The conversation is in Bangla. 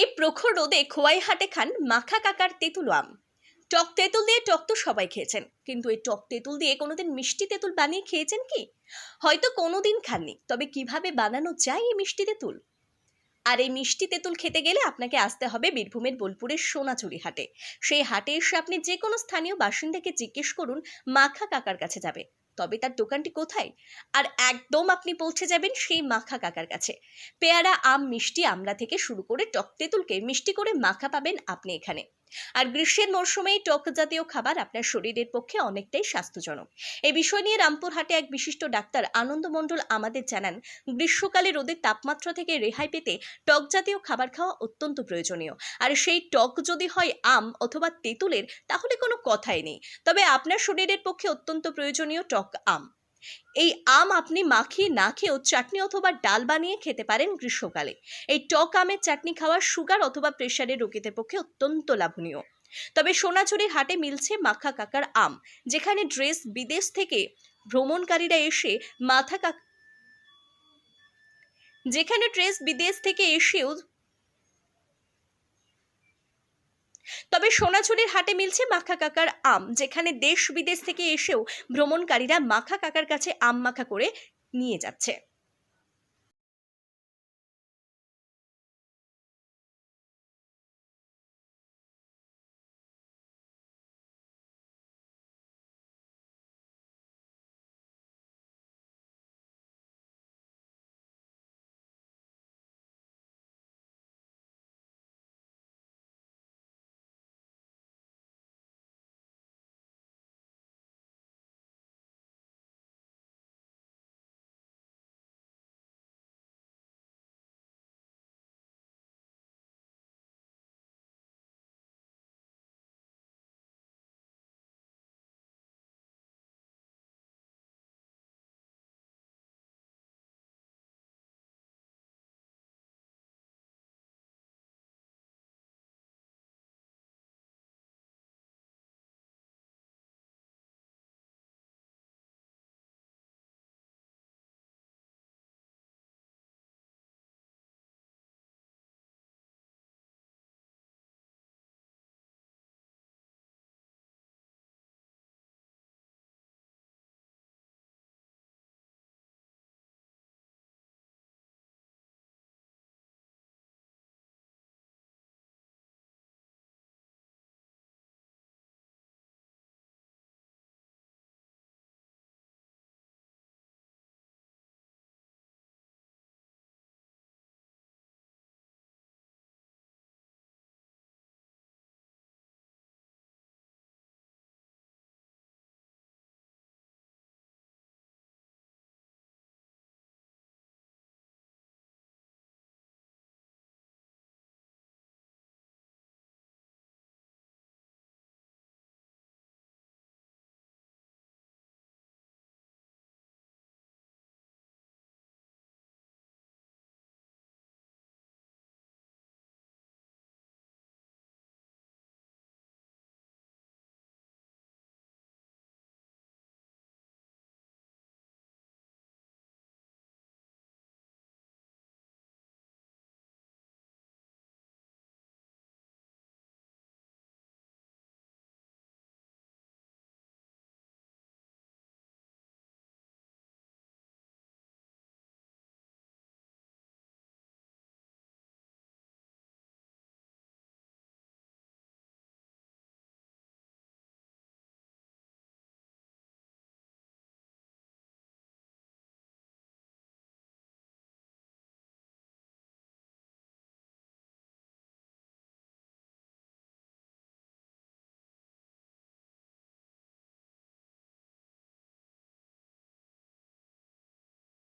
এই প্রখর রোদে খোয়াই হাটে খান মাখা কাকার তেঁতুল আম। টক তেঁতুল দিয়ে টক তো সবাই খেয়েছেন। কিন্তু এই টক তেঁতুল দিয়ে কোনোদিন মিষ্টি তেঁতুল বানিয়ে খেয়েছেন কি? হয়তো কোনোদিন খাননি, তবে কীভাবে বানানো যায় এই মিষ্টি তেঁতুল? আর এই মিষ্টি তেঁতুল খেতে গেলে আপনাকে আসতে হবে বীরভূমের বোলপুরের সোনাঝুরি হাটে। সেই হাটে এসে আপনি যে কোনো স্থানীয় বাসিন্দাকে জিজ্ঞেস করুন, মাখা কাকার কাছে যাবে। তবে তার দোকানটি কোথায়? আর একদম আপনি পৌঁছে যাবেন সেই মাখা কাকার কাছে। পেয়ারা, আম, মিষ্টি, আমলা থেকে শুরু করে টক তেঁতুলকে মিষ্টি করে মাখা পাবেন আপনি এখানে। আর গ্রীষ্মের মরশুমে টক জাতীয় খাবার আপনার শরীরের পক্ষে অনেকটাই স্বাস্থ্যজনক। এই বিষয় নিয়ে রামপুরহাটে এক বিশিষ্ট ডাক্তার আনন্দ মণ্ডল আমাদের জানান, গ্রীষ্মকালে রোদের তাপমাত্রা থেকে রেহাই পেতে টক জাতীয় খাবার খাওয়া অত্যন্ত প্রয়োজনীয়। আর সেই টক যদি হয় আম অথবা তেঁতুলের, তাহলে কোনো কথাই নেই। তবে আপনার শরীরের পক্ষে অত্যন্ত প্রয়োজনীয় টক আম। এই আম আপনি মাখিয়ে না খেয়েও চাটনি অথবা ডাল বানিয়ে খেতে পারেন গ্রীষ্মকালে। এই টক আমের চাটনি খাওয়া সুগার অথবা প্রেশারের রোগীদের পক্ষে অত্যন্ত লাভনীয়। তবে সোনাঝুরির হাটে মিলছে মাখা কাকার আম, যেখানে ড্রেস বিদেশ থেকে ভ্রমণকারীরা এসে মাথা কাক যেখানে ড্রেস বিদেশ থেকে এসেও তবে সোনাঝুরির হাটে মিলছে মাখা কাকার আম, যেখানে দেশ বিদেশ থেকে এসেও ভ্রমণকারীরা মাখা কাকার কাছে আম মাখা করে নিয়ে যাচ্ছে।